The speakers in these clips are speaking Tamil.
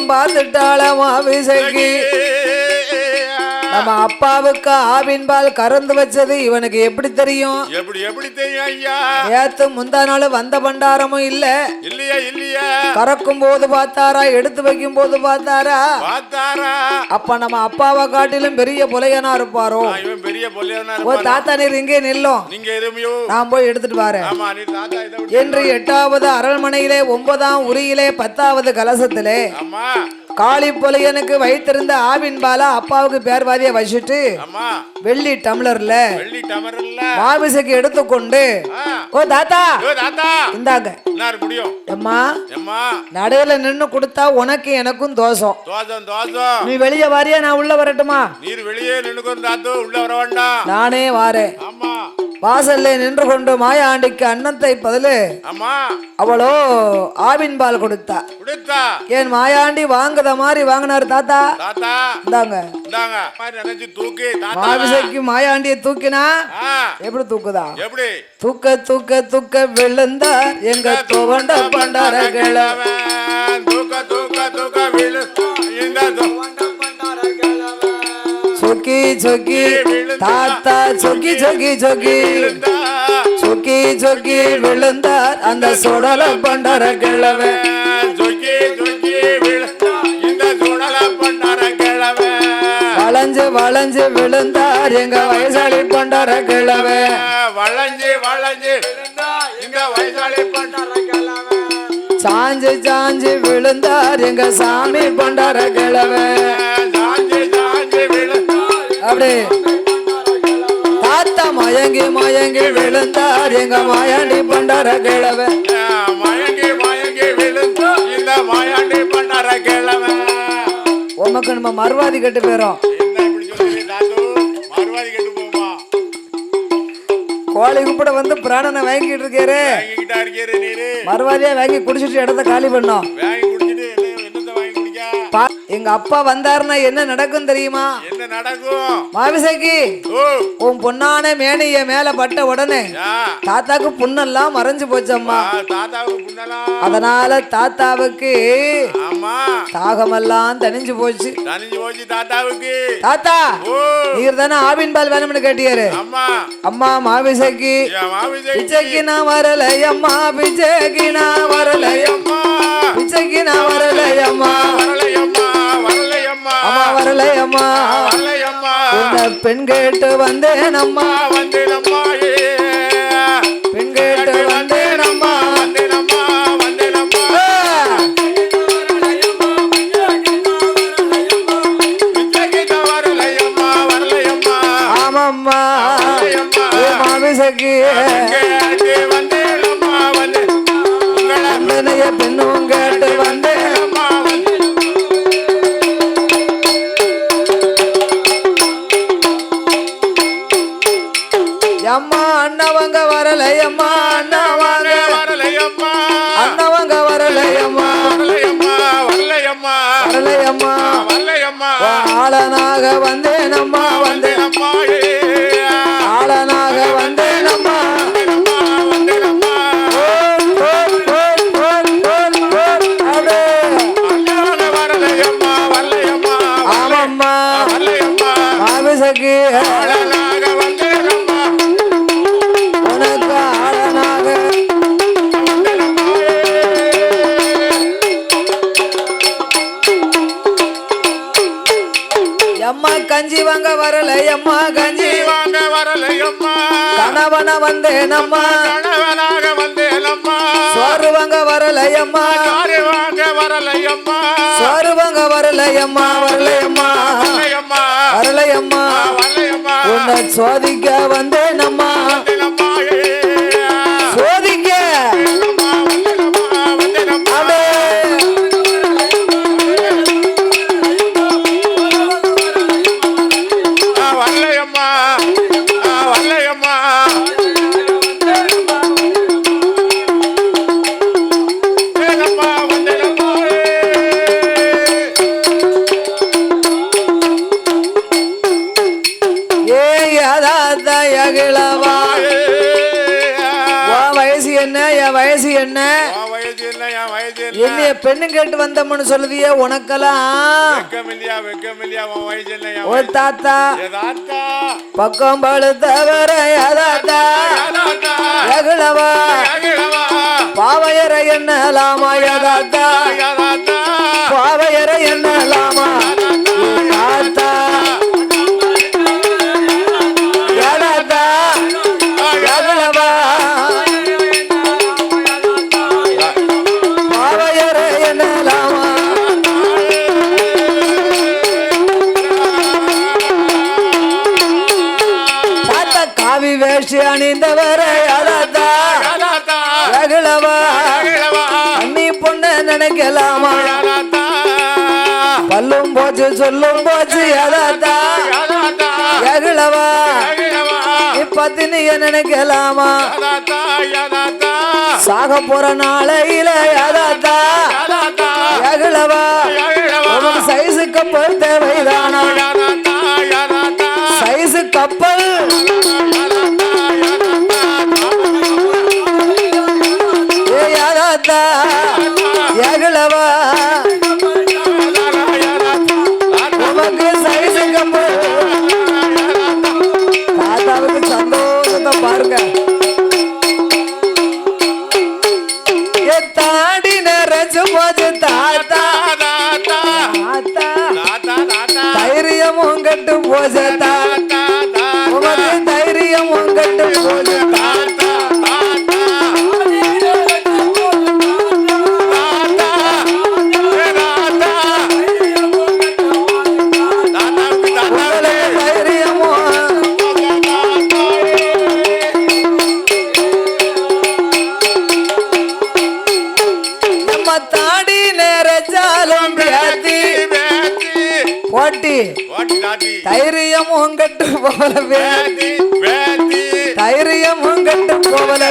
பக்கம் பார்த்துட்டாள மாவிசைக்கு நம்ம அப்பாவுக்கு ஆவின் பால் கறந்து வச்சது இவனுக்கு எப்படி தெரியும்? எப்படி எப்படி தெரியும் ஐயா? நேத்து முந்தா நாள் வந்த பண்டாரமும் இல்ல. இல்லையா இல்லையா? கறக்கும் போது பார்த்தாரா எடுத்து வைக்கும் போது பார்த்தாரா? பார்த்தாரா? அப்ப நம்ம அப்பாவை காட்டிலும் பெரிய புலையனா இருப்பாரோ? இவன் பெரிய பொல்லியவனா ஓ தாத்தா நீர் இங்கே நில்லும். நீங்க எதுமையோ? நான் போய் எடுத்துட்டு வரேன். ஆமா நீ தாத்தா இதை என்று எட்டாவது அரண்மனையிலே ஒன்பதாம் உரியிலே பத்தாவது கலசத்திலே ஆமா. காளி புலையனுக்கு வைத்திருந்த ஆவின் பாலா அப்பாவுக்கு பேர்வாதிய வச்சுட்டு வெள்ளி டம்ளர்ல மாபிசைக்கு எடுத்துக்கொண்டு. ஓ தாத்தா. இந்தாங்க. அம்மா நடுவுல நின்னு கொடுத்தா உனக்கு எனக்கும் தோஷம். தோசம் நீ வெளியே வாரியா நான் உள்ள வரட்டுமா? நீர் வெளியே தாத்தோ உள்ள வர வேண்டாம். நானே வாரேன். வாசல்ல நின்று கொண்டு மாயாண்டிக்கு அன்னத்தை பதிலு அவளோ ஆவின் பால் கொடுத்தா. ஏன் மாயாண்டி வாங்குத மாதிரி வாங்கினாரு தாத்தா. இந்தாங்க. மாவிசைக்கு மாயாண்டிய தூக்கினா எப்படி தூக்குதா? எப்படி? தூக்க தூக்க தூக்க விழுந்தார் எங்க துவண்ட பண்டார தூக்க தூக்க தூக்க விழு இந்த தூ- சொக்கி சொக்கி தாத்தா சொக்கி சொக்கி சொக்கி. விழுந்தா. சொக்கி சொக்கி விழுந்தார் அந்த சுடல பண்டார கிழவன் வளைஞ்சு விழுந்தார். எங்க வயசாளி பண்டார கிழவன் வளைஞ்சு வளைஞ்சு இந்த வயசாளி பண்டார கிழவன் சாஞ்சு சாஞ்சு விழுந்தார். எங்க சாமி பண்டார கிழவன் சாஞ்சி சாஞ்சி விழு அப்படி. தாத்தா மயங்கி மயங்கி விழுந்தார். எங்க மாயாண்டி பண்டார கிழவன் மயங்கி மயங்கி விழுந்து இந்த மாயாண்டி பண்டார கிழவன் உமக்கு நம்ம மறுவாதி கட்டு போயிரும். கோழி குப்பிட வந்து பிராணனை வாங்கிட்டு இருக்காரு. மறுவாதியா வாங்கி குடிச்சிட்டு இடத்த காலி பண்ணோம். எங்க அப்பா வந்தாருன்னா என்ன நடக்கும் தெரியுமா? என்ன நடக்கும்? மாவிசைக்கு உன் பொண்ணான மேனிய மேல பட்ட உடனே தாத்தாக்கு புண்ணெல்லாம் மறைஞ்சு போச்சம்மா. அதனால தாத்தாவுக்கு தாகமெல்லாம் தனிஞ்சு போச்சு. தாத்தாவுக்கு. தாத்தா நீர் தானே ஆவின் பால் வேணும்னு கேட்டியாரு? அம்மா மாவிசைக்கு பிச்சைக்கு நான் வரல அம்மா பிச்சைக்கு நான் வரல அம்மா பிச்சைக்கு நான் வரல அம்மா வரலையம்மா பெண் கேட்டு வந்தேன் அம்மா வந்தேனம்மா. வரலையம்மா வரலையம்மா ஆளனாக வந்தேன் அம்மா வந்தேன் வாங்க வரல எம்மா கஞ்சி வாங்க வரலையம்மா. கணவன வந்தேன் அம்மா கணவனாக வந்தேனம்மா. சோறு வாங்க வரல அம்மா யாரு வாங்க வரலையம்மா. சோறு வாங்க வரல அம்மா வரல அம்மா வரலையம்மா. வரல அம்மா வரலையம்மா. உன்னை சோதிக்க வந்தேன் அம்மா வந்தேனம்மா. விளையாட்டு வந்தோம்னு சொல்லுதியே உனக்கெல்லாம். தாத்தா. பக்கம் பழுத்தவர தாத்தா. என்ன லாமா என்னலாமா தாத்தா. பாவையற என்னலாம் சொல்லும் போச்சு எகளவா இப்பத்தினி நினைக்கலாமா? சாக போற நாளையில யாதாத்தா எகளவா சைஸுக்கு கப்பல் தேவைதானா சைஸு கப்பல். போசத்தா உமது தைரியம் உங்கட்டு போசத்தா ஓட்டி தைரியம் உங்கட்டு போல தைரியம் உங்கட்டு போல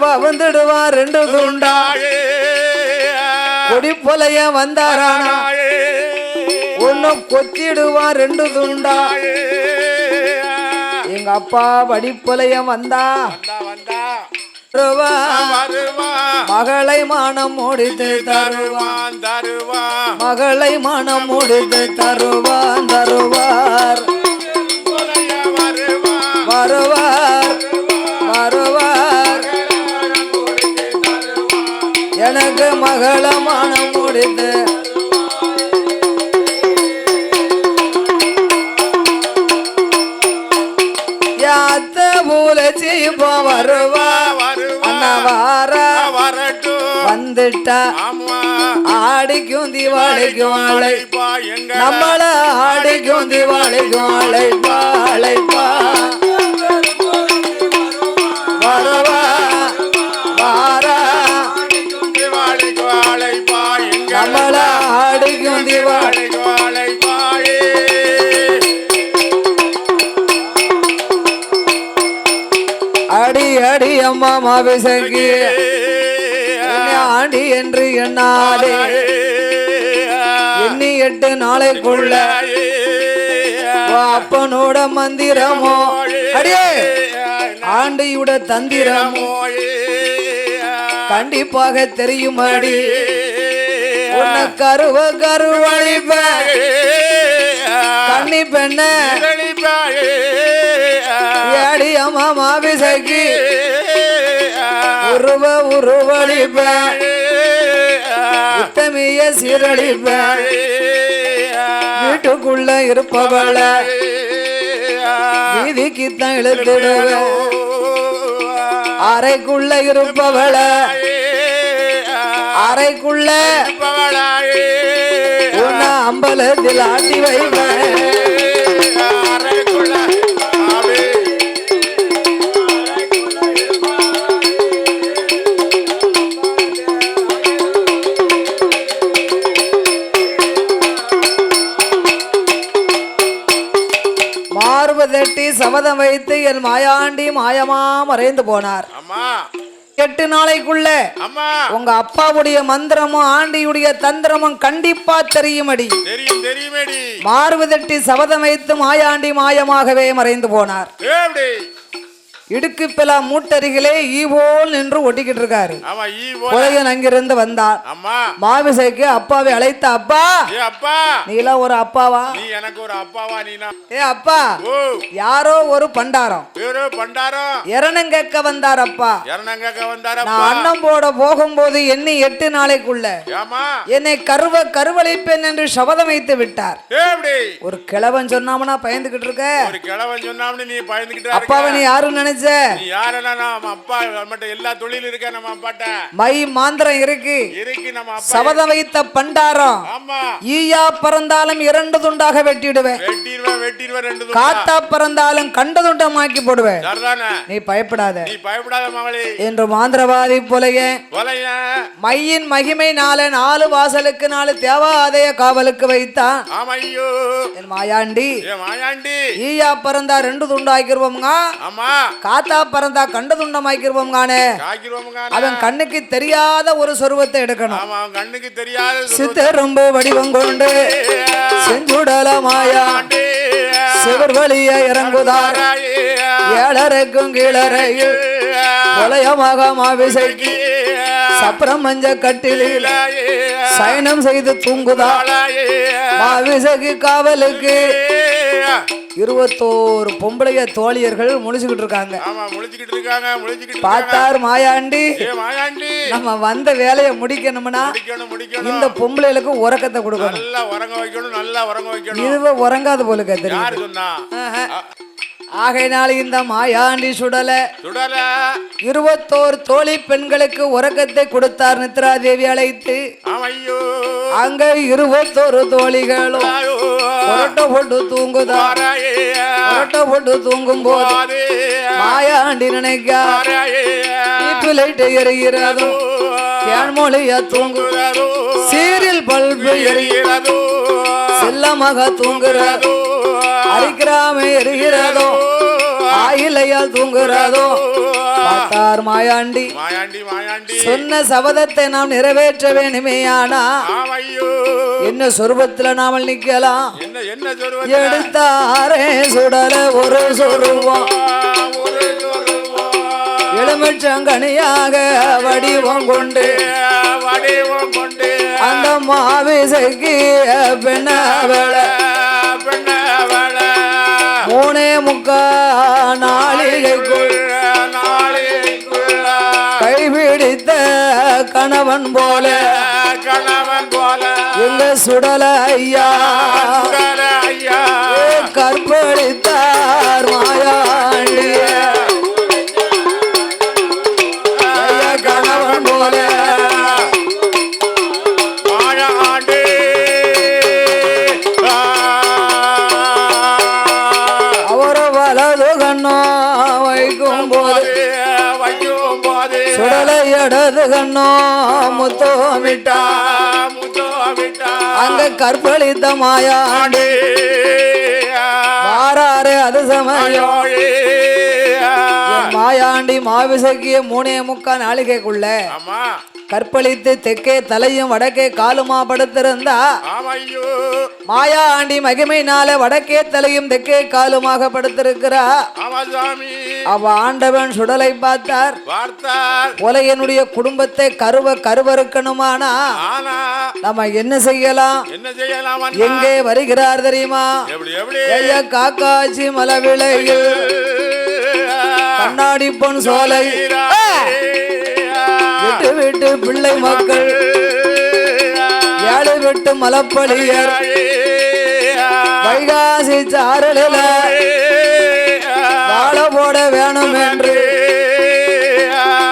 வந்துடுவா ரெண்டு துண்டாள் கொடி பொலைய வந்தாரானா? ஒன்னும் கொத்திடுவா ரெண்டு துண்டாள் எங்க அப்பா வடிப்பொலைய வந்தா. மகளை மானம் முடித்து தருவான் தருவான் மகளை மானம் முடித்து தருவான் தருவார். வருவார் எனக்கு மகள மனம் முடித்து யாத்த பூலச்சி இப்போ வருவா? அண்ணா வார. வரட்டும் வந்துட்டா. ஆடிக்கும் தீபாவளிக்கும் அழைப்பா எங்க நம்மள ஆடிக்கும் தீபாவளிக்கும் அழைப்பா என்னை ஆண்டி என்று எண்ணாதே. எண்ணி எட்டு நாளைக்குள்ள அப்பனோட மந்திரமோ. அடியே ஆண்டியோட தந்திரமோ. கண்டிப்பாக தெரியுமாடி. உன்னை கருவ கருவழிப்ப கண்ணி பெண்ண. ஏடி அம்மா மாபிசங்கி உருவ உருவழிப்ப உத்தமிய சீரழிப்ப. வீட்டுக்குள்ள இருப்பவள. வீதிக்குத்தான் இழுத்துடுவேன் அறைக்குள்ள இருப்பவள. அறைக்குள்ள அம்பலத்தில் ஆட்டி வைப்பேன் சபதம் வைத்து என் மாயாண்டி மாயமா மறைந்து போனார். எட்டு நாளைக்குள்ள உங்க அப்பாவுடைய மந்திரமும் ஆண்டியுடைய தந்திரமும் கண்டிப்பா தெரியும் தெரியுமேடி. மார்பு தட்டி சபதம் வைத்து மாயாண்டி மாயமாகவே மறைந்து போனார். இடுக்கு பிலா மூட்டருகிலே ஈவோல் நின்று ஒட்டிக்கிட்டு இருக்காரு புலையன் அங்கிருந்து வந்தான். அம்மா. மாவிசைக்கு அப்பாவை அழைத்த அப்பா அப்பா. நீ எல்லாம் ஒரு அப்பாவா? நீ எனக்கு ஒரு அப்பாவா நீனா? ஏ அப்பா யாரோ ஒரு பண்டாரம். பண்டாரம்? இரணம் கேட்க வந்தார் அப்பா. இறனங்க நான் வந்தாரப்பா அன்னம் போட போகும்போது எண்ணி எட்டு நாளைக்குள்ள என்னை கருவ கருவழைப்பேன் என்று சபதம் வைத்து விட்டார். ஒரு கிழவன் சொன்னாமனா பயந்துகிட்டு இருக்க? ஒரு கிழவன் சொன்னாம்னு நீ பயந்துகிட்டா அப்பாவை நீ யாரும் நினைச்ச நீ யாரெல்லாம் நம்ம அப்பா நம்மகிட்ட எல்லா தொழில் இருக்க நம்ம அப்பாட்ட? மை மாந்திரம் இருக்கு. இருக்கு நம்ம அப்பா சபதம் வைத்த பண்டாரம். ஆமா. ஈயா பறந்தாலும் இரண்டு துண்டாக வெட்டிடுவேன். வெட்டிடுவேன் வெட்டிடுவேன் ரெண்டு துண்டா. காத்தா பறந்தாலும் கண்ட துண்டமாக்கி போடுவேன். சரிதானே நீ பயப்படாத. நீ பயப்படாத மகளே. என்று மாந்திரவாதி புலைய கொலைய மையின் மகிமை நாள நாலு வாசலுக்கு நாலு தேவாதய காவலுக்கு வைத்தான். ஆமா ஐயோ என் மாயாண்டி மாயாண்டி. ஈயா பறந்தா ரெண்டு துண்டாக்கிருவோம்ங்க. ஆமா. காத்தா பறந்தா கண்ட துண்டமாக்கிருவோம்கானே காய்க்கிறோமுங்க அவன் கண்ணுக்கு தெரியாத ஒரு சொருவத்தை எடுக்கணும். கண்ணுக்கு தெரியாத சித்தரும்பு வடிவம் கொண்டு செஞ்சுடல மாயா சிவர் வழிய இறங்குதார். ஏழரைக்கும் கீழறையில் கொலையமாக மாவிசைக்கு சப்பரம் மஞ்ச கட்டிலில் சயனம் செய்து தூங்குதார். மாவிசைக்கு காவலுக்கு இருபத்தோரு பொம்பளைய தோழியர்கள் முழிச்சுக்கிட்டு இருக்காங்க. ஆமா முழிச்சுக்கிட்டு இருக்காங்க முழிச்சுக்கிட்டு இருக்காங்க. பார்த்தார் மாயாண்டி. மாயாண்டி. நம்ம வந்த வேலையை முடிக்கணும்னா முடிக்கணும் முடிக்கணும். இந்த பொம்பளைகளுக்கு உறக்கத்தை கொடுக்கணும். நல்லா உறங்க வைக்கணும் நல்லா உறங்க வைக்கணும். இதுவ உறங்காத போல யாரு சொன்னா. ஆகையினால இந்த மாயாண்டி சுடல சுடல இருபத்தோரு தோழி பெண்களுக்கு உறக்கத்தை கொடுத்தார் நித்ரா தேவி அழைத்து அங்க இருபத்தோரு தோழிகளும். புரட்ட போட்டு தூங்குதா. புரட்ட போட்டு தூங்கும் போது. மாயாண்டி நினைக்கா. லைட் எரிகிறதும் தேன்மொழியா தூங்கு தூங்குறதோ. சீரியல் பல்பு எரி எரிகிறதோ. செல்லமாக தூங்குறதோ அரிக்கிறாம எரிகிறதோ? ஆயிலையால் தூங்குறதோ பார்த்தார் மாயாண்டி. சொன்ன சபதத்தை நாம் நிறைவேற்ற வேணுமே ஆனா ஆமா ஐயோ என்ன சொருபத்துல நாமல் நிக்கலாம் எடுத்தாரே சுடல ஒரு சொருவம் எலுமிச்சங்கனியாக வடிவம் கொண்டு வடிவம் கொண்டு அந்த மாவிசைக்கு பெண்ணவள பெண்ணவள மூணே முக்கா நாளிகைக்குள் கைபிடித்த கணவன் போல. கணவன் போல. எங்க சுடல. ஐயா இடது முத்தோமிட்டா முத்தோமிட்டா அங்க கற்பழித்த மாயாண்டி. வாராறு அது சமயம். மாயாண்டி மாவிசக்கிய மூணே முக்கா நாளிகைக்குள்ள கற்பழித்து தெற்கே தலையும் வடக்கே காலுமா படுத்திருந்தா ஆமையோ. மாயாண்டி மகிமைனால வடக்கே தலையும் தெற்கே காலுமாக படுத்திருக்கிறா. அவ ஆண்டவன் சுடலை பார்த்தார். உலகனுடைய குடும்பத்தை கருவ கருவறுக்கணுமானா? நம்ம என்ன செய்யலாம்? என்ன செய்யலாம் அண்ணா? எங்கே வருகிறார் தெரியுமா? காக்காச்சி மலவிளையில் கண்ணாடி பொன் சோலை. விட்டு விட்டு பிள்ளை மக்கள். ஏழு விட்டு மலப்பழியர் வைகாசி சாரலில வாழ போட வேணும் என்று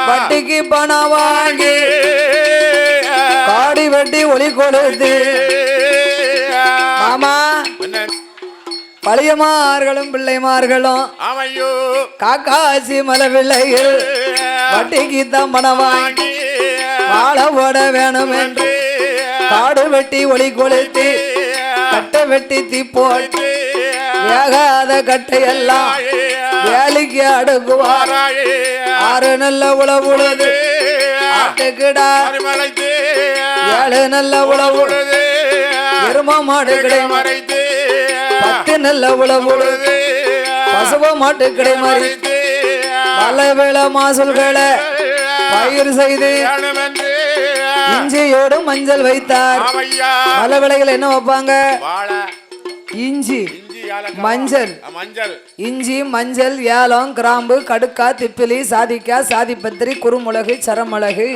வட்டிக்கு பணம் வாங்கி காடி வெட்டி ஒளி கொடுத்து பழையமார்களும் பிள்ளைமார்களும் ஆமையோ காக்காசி மலவில்லையில் வட்டிக்கு தான் பணம் வாங்கி வாழ போட வேணும் என்று காடு வெட்டி ஒளி கொளுத்தி கட்டை வெட்டி தீ போட்டு வேகாத கட்டையெல்லாம் வேலைக்கு அடுக்குவார். ஆறு நல்ல உழவுழுது ஆட்டுக்கிடா. ஏழு நல்ல உழவுழுது எரும மாடு கிடை பத்து நல்ல உழவுழுது பசுவ மாட்டு கிடை மாதிரி பல வேளை மாசல்களை பயிர் செய்து இஞ்சியோடு மஞ்சள் வைத்தார். பல விலைகள் என்ன வைப்பாங்க? இஞ்சி. மஞ்சள். மஞ்சள். இஞ்சி மஞ்சள் ஏலம் கிராம்பு கடுக்கா திப்பிலி சாதிக்காய் சாதிப்பத்திரி குறுமிளகு சரமிளகு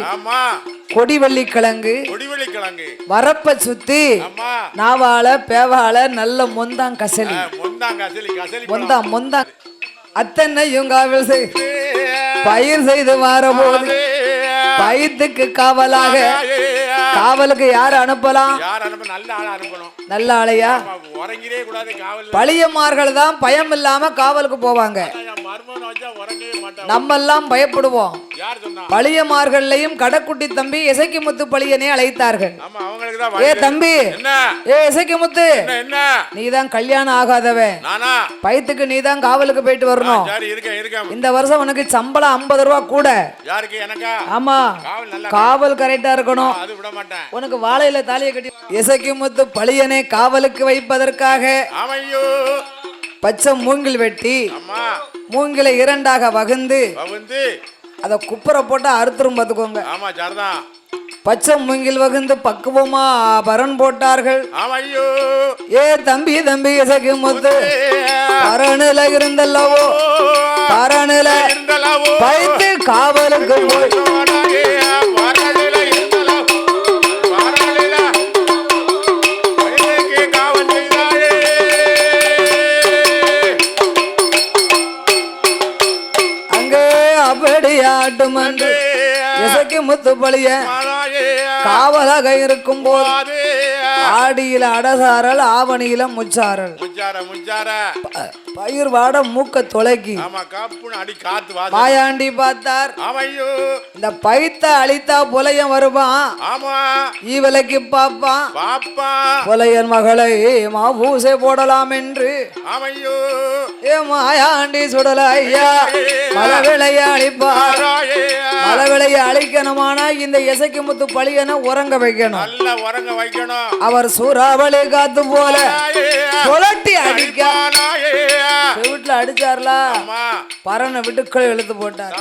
கொடிவள்ளி கிழங்கு கிழங்கு வரப்ப சுத்தி ஆமா. நாவாழ பேவாழ நல்ல மொந்தாங் கசலி. மொந்தா மொந்தா. அத்தனையும் காவல் செய். பயிர் செய்து வரபோது பயிர்த்துக்கு காவலாக. காவலுக்கு யார் அனுப்பலாம்? யார் அனுப்ப நல்ல ஆளா அனுப்பணும். நல்ல ஆளையா? உறங்கிடே கூடாது காவல் பழியமார்கள் தான் பயம் இல்லாம காவலுக்கு போவாங்க. நம்ம எல்லாம் பயப்படுவோம். பழியமார்கள்லையும் கடக்குட்டி தம்பி இசைக்கு முத்து பழியனே அழைத்தார்கள். தான் ஏ. தம்பி ஏ இசைக்கு முத்து என்ன நீதான் கல்யாணம் ஆகாதவன். பயத்துக்கு நீதான் காவலுக்கு போயிட்டு வரணும். இந்த வருஷம் உனக்கு சம்பளம் ஐம்பது ரூபா கூட. ஆமா காவல் கரெக்டா இருக்கணும். உனக்கு வாழையில தாலியை கட்டி இசைக்கு முத்து பழியனை காவலுக்கு வைப்பதற்காக பச்சை மூங்கில் வெட்டி மூங்கிலை இரண்டாக வகுந்து அதை குப்புற போட்டு அறுத்துரும் பார்த்துக்கோங்க. ஆமா சரிதான் பச்சை மூங்கில் வகுந்து பக்குவமா பரன் போட்டார்கள். ஆமையோ ஏ தம்பி தம்பி இசைக்கு முத்து. பரணில இருந்தல்லவோ. பரணில பைத்து காவலுக்கு போய். ஆட்டும் என்று இசைக்கு முத்து பழிய காவலாக இருக்கும் போது ஆடியில அடசாரல் ஆவணியில முச்சாரல் பயிர் வாட மூக்க தொலைக்கி. மாயாண்டி பார்த்தார். இந்த பைத்த அழித்தா புலையன் வருவான். ஈவலைக்கு பாப்பான் பாப்பா. புலையன் மகளை மாபூசை போடலாம் என்று. ஏ மாயாண்டி சுடல ஐயா மலை விளைய அழிப்பார். மலை விளைய அழிக்கணுமானா இந்த இசைக்கு முத்து பழியனை உறங்க வைக்கணும். உறங்க வைக்கணும். அவர் சூறாவளி காத்து போல சுழட்டி அடிக்க. வீட்டுல அடிச்சார்ல? பறனை விட்டு கீழே இழுத்து போட்டார்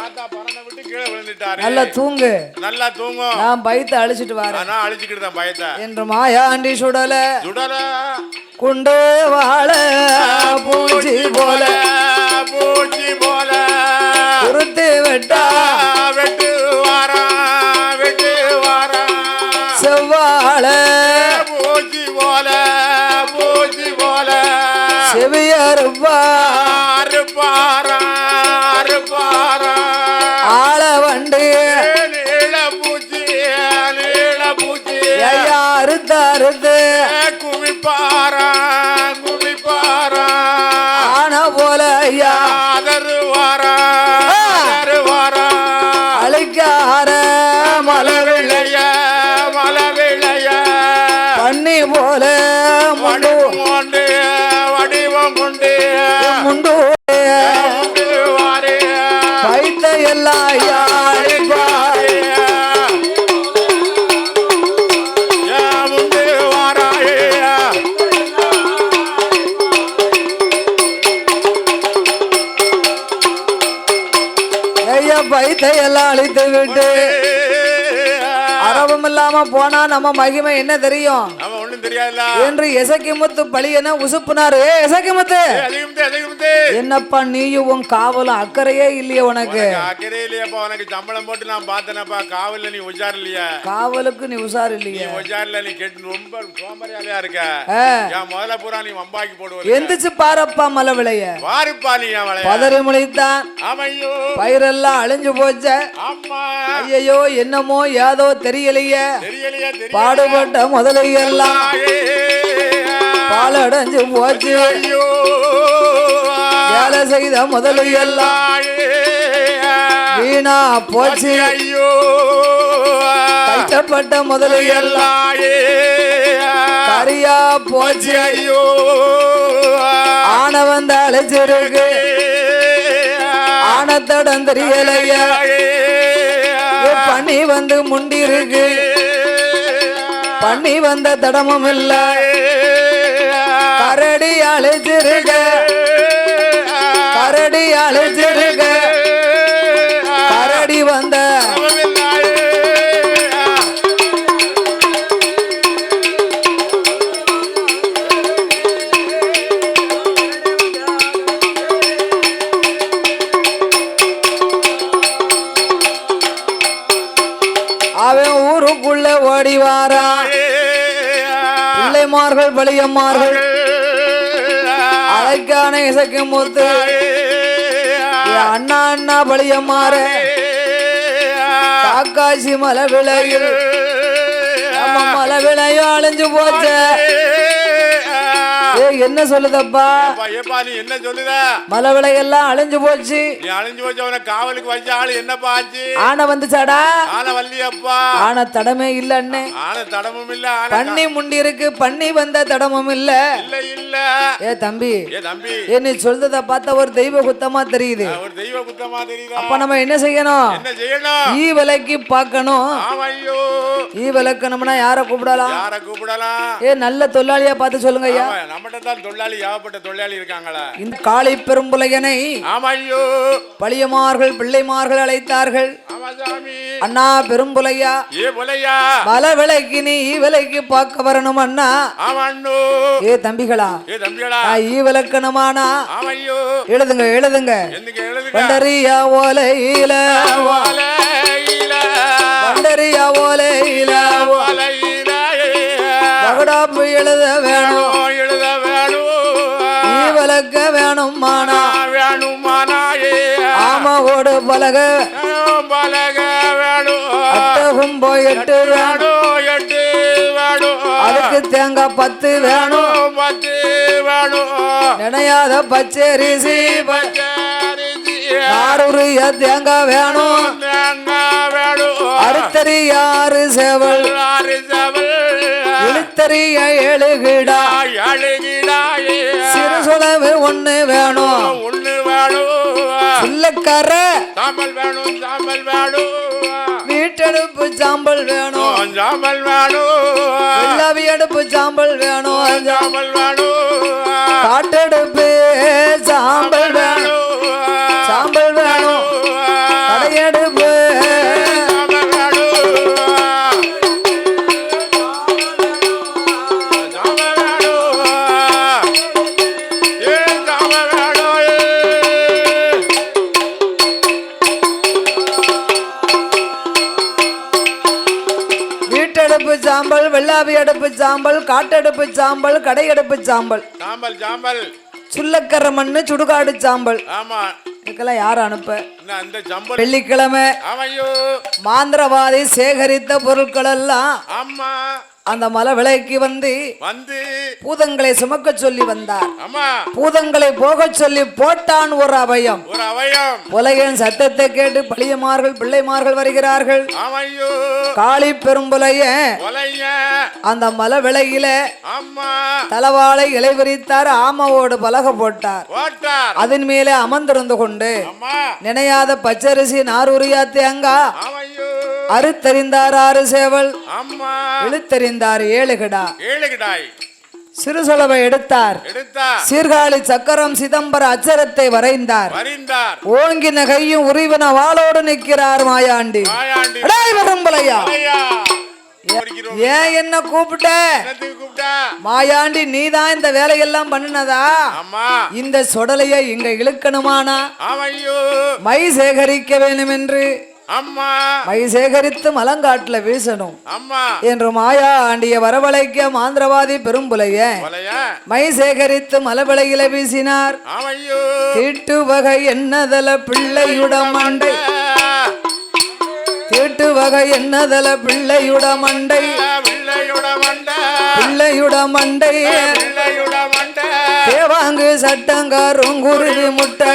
நல்லா தூங்கு. நல்லா தூங்கும் நான் பயத்தை அழிச்சிட்டு வரேன். அழிச்சுக்கிட்டு தான் பயத்தை. என்று மாயாண்டி சுடல. சுடல. குண்டு வாழ பூச்சி போல பூச்சி போல. வெட்டா. வெட்டு வாரா. செவியருப்பா அறுப்பாரா அறுப்பாரா ஆள வண்டு நீள பூச்சி நீள பூச்சி ஐயா அறுத்து அறுத்து குவிப்பாரா குவிப்பாரா? ஆன போல ஐயா. எல்லாம் அழித்து விட்டு அரபம் இல்லாம போனா நம்ம மகிமை என்ன தெரியும்? ஒண்ணும் தெரியாதுல்ல. என்று எசக்கிமுத்து பழியன உசுப்புனாரு. எசக்கிமுத்து! என்னப்பா நீயும் உன் காவலும் அக்கறையே இல்லையே உனக்கு? அக்கறை இல்லையாப்பா உனக்கு சம்பளம் போட்டு நான் பார்த்தேனப்பா காவல்ல நீ உஜார் இல்லையா? காவலுக்கு நீ உசார் நீ இல்லையே உஜார்ல நீ கெட்டு ரொம்ப சோம்பறியாலையா இருக்க. என் முதல்ல பூரா நீ வம்பாக்கி போடுவது எந்திரிச்சு பாரப்பா மலை விளைய வாருப்பா நீ பதறி முளைத்தான் பயிரெல்லாம் அழிஞ்சு போச்ச. ஐயையோ என்னமோ ஏதோ தெரியலையே. தெரியலையா தெரியல பாடுபட்ட முதலையெல்லாம். பாலடைஞ்சு போச்சு. ஐயோ. வேலை செய்த முதலையெல்லாம் வீணா போச்சு. ஐயோ. கஷ்டப்பட்ட முதலையெல்லாம் கரியா போச்சு. ஐயோ. ஆன வந்து அழைச்சிருக்கு ஆனத்தடம் தெரியலையா. பண்ணி வந்து முண்டி இருக்கு பண்ணி வந்த தடமும் இல்ல. கரடி அழைச்சிருக்க. கரடி அழைச்சிருக்க. பிள்ளைமார்கள் பலியம்மார்கள் அழைக்கான இசைக்கும் முத்து. அண்ணா அண்ணா பலியம்மாற காக்காசி மலை விளையில் மலை விளையும் அழிஞ்சு போச்ச. என்ன சொல்லுதப்பா? ஏப்பா நீ என்ன சொல்லுத? மலை விளையெல்லாம் அழிஞ்சு போச்சு. நீ அழிஞ்சு வச்சவன காவலுக்கு வச்ச ஆளு என்னப்பா ஆச்சு? ஆனை வந்துச்சாடா? ஆன வள்ளியப்பா ஆனை தடமே இல்ல அண்ணே. ஆன தடமும் இல்ல பண்ணி முண்டி இருக்கு பண்ணி வந்த தடமும் இல்ல. இல்ல இல்ல. ஏ தம்பி. ஏ தம்பி. ஏ நீ சொல்றத பார்த்தா ஒரு தெய்வ குத்தமா தெரியுது. ஒரு தெய்வ குத்தமா தெரியுதா? அப்ப நம்ம என்ன செய்யணும்? என்ன செய்யணும்? ஈ விலைக்கு பார்க்கணும். ஐயோ ஈ விளக்கணும்னா யாரை கூப்பிடலாம்? யார கூப்பிடலாம்? ஏ நல்ல தொழிலாளியா பார்த்து சொல்லுங்க ஐயா. நம்மகிட்ட தான் தொழிலாளி ஏகப்பட்ட தொழிலாளி இருக்காங்களா? இந்த காளி பெரும்புலையனை ஆமா ஐயோ பழியமார்கள் பிள்ளைமார்கள் அழைத்தார்கள். அண்ணா பெரும்புலையா ஏ போலையா? மலை விலைக்கு நீ ஈ விலைக்கு பார்க்க வரணும் அண்ணா. ஆமா அண்ணோ ஏ தம்பிகளா ஏ தம்பிகளா? நான் ஈ விளக்கணுமானா ஆமா ஐயோ எழுதுங்க. எழுதுங்க? பண்டரியா ஓலையில. வலையில, பண்டரியா ஓலையில. பகடாப்பு எழுத வேணும். விளக்க வேணும் மானா வேணுமானாயே ஆமாவோடு பலக பலக வேணும் அட்டகும் போயிட்டு வேணும். வேணும் எட்டு வேணும் அதுக்கு தேங்காய் பத்து வேணும். பத்து வேணும் நினையாத பச்சரிசி. பச்சரிசி. ஆறுரிய தேங்காய் வேணும். தேங்காய் வேணும் அறுத்தறியாறு சேவல்? ஆறு செவல். இழுத்தறிய எழுகிடா. அழுகிடாயே. சிறு சுளவு ஒண்ணு வேணும். ஒண்ணு வேணும். இல்லக்கர சாம்பல் வேணும் சாம்பல் வேணும். வீட்டடுப்பு சாம்பல் வேணும். சாம்பல் வேணும். வெள்ளாவி அடுப்பு சாம்பல் வேணும். சாம்பல் வேணும். காவி அடுப்பு சாம்பல் காட்டடுப்பு சாம்பல் கடையடுப்பு சாம்பல். சாம்பல் சாம்பல். சுள்ளக்கர மண்ணு சுடுகாடு சாம்பல். ஆமா. இதுக்கெல்லாம் யார் அனுப்ப? வெள்ளிக்கிழமை மாந்திரவாதி சேகரித்த பொருட்கள் எல்லாம் அந்த மலை விலைக்கு வந்து வந்து. பூதங்களை சுமக்க சொல்லி வந்தார். பூதங்களை போகச் சொல்லி போட்டான் ஒரு அபயம் ஒரு அவயம். புலையன் சத்தத்தை கேட்டு பழியமார்கள் பிள்ளைமார்கள் வருகிறார்கள். காளி பெரும்புலைய அந்த மலை விலையில தலவாளை இலை விரித்தார் ஆமாவோடு பலக போட்டார். அதன் மேலே அமர்ந்திருந்து கொண்டு ஆமா. நினையாத பச்சரிசி நாரூரியா தேங்கா ஆமையோ. அறுத்தறிந்தார் ஆறு சேவல். இழுத்தறிந்தார் ஏழு கிடா ஏழு கிடாய் சிறுசொலவை எடுத்தார். எடுத்தா சீர்காழி சக்கரம் சிதம்பர அச்சரத்தை வரைந்தார். ஓங்கின கையும் உரிவின வாளோடு நிற்கிறார் மாயாண்டி. வரும்பலையா. ஏன் என்ன கூப்பிட்ட? மாயாண்டி நீதான் இந்த வேலையெல்லாம் பண்ணுனதா? இந்த சொடலையை இங்க இழுக்கணுமானா? மை சேகரிக்க வேண்டும் என்று மை சேகரித்து மலங்காட்டுல வீசணும். என்று மாயா ஆண்டிய வரவழைக்க மாந்திரவாதி பெரும்புலைய. மை சேகரித்து மலவிளையில வீசினார். தீட்டு வகை என்னதல பிள்ளையுட மண்டை தீட்டு வகை என்னதல பிள்ளையுட மண்டை. பிள்ளையுட மண்டை. பிள்ளையுட மண்டை. பிள்ளையுட மண்டை. தேவாங்கு சட்டங்காருங்குருவி முட்டை.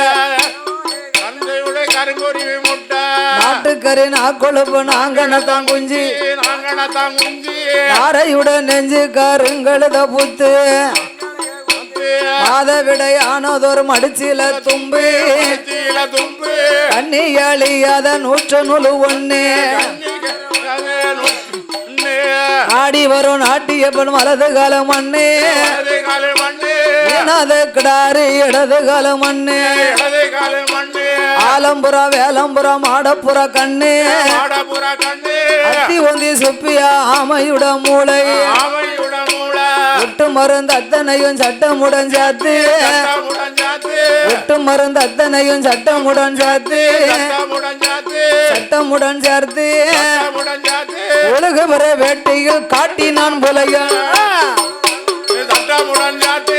கருங்குருவி முட்டை. நாட்டுக்கறி நாக்கொழுப்பு நாங்கனத்தான் குஞ்சி. நாங்கனத்தான் குஞ்சி. நாரையுட நெஞ்சு கருங்கழுத புத்து. மாதவிடையானதொரு மடிச்சில தும்பு. தும்பு. கண்ணி அழியாத நூற்று நுழு ஒண்ணு. ஆடி வரும் நாட்டியப்பன் வலது கால மண்ணு. கிடாரு இடது கால மண்ணு. ஆலம்புற வேலம்புற மாடப்புற கண்ணு. அத்தி ஒந்தி சுப்பியா ஆமையுட மூளை. ஒட்டு மருந்து அத்தனையும் சட்டமுடன் சாத்து. ஒட்டு மருந்து அத்தனையும் சட்டமுடன் சாத்து. சட்டமுடன் சேர்த்து ஒழுகு பெற வேட்டையில் காட்டினான் புலையா சட்ட முடஞ்சாத்து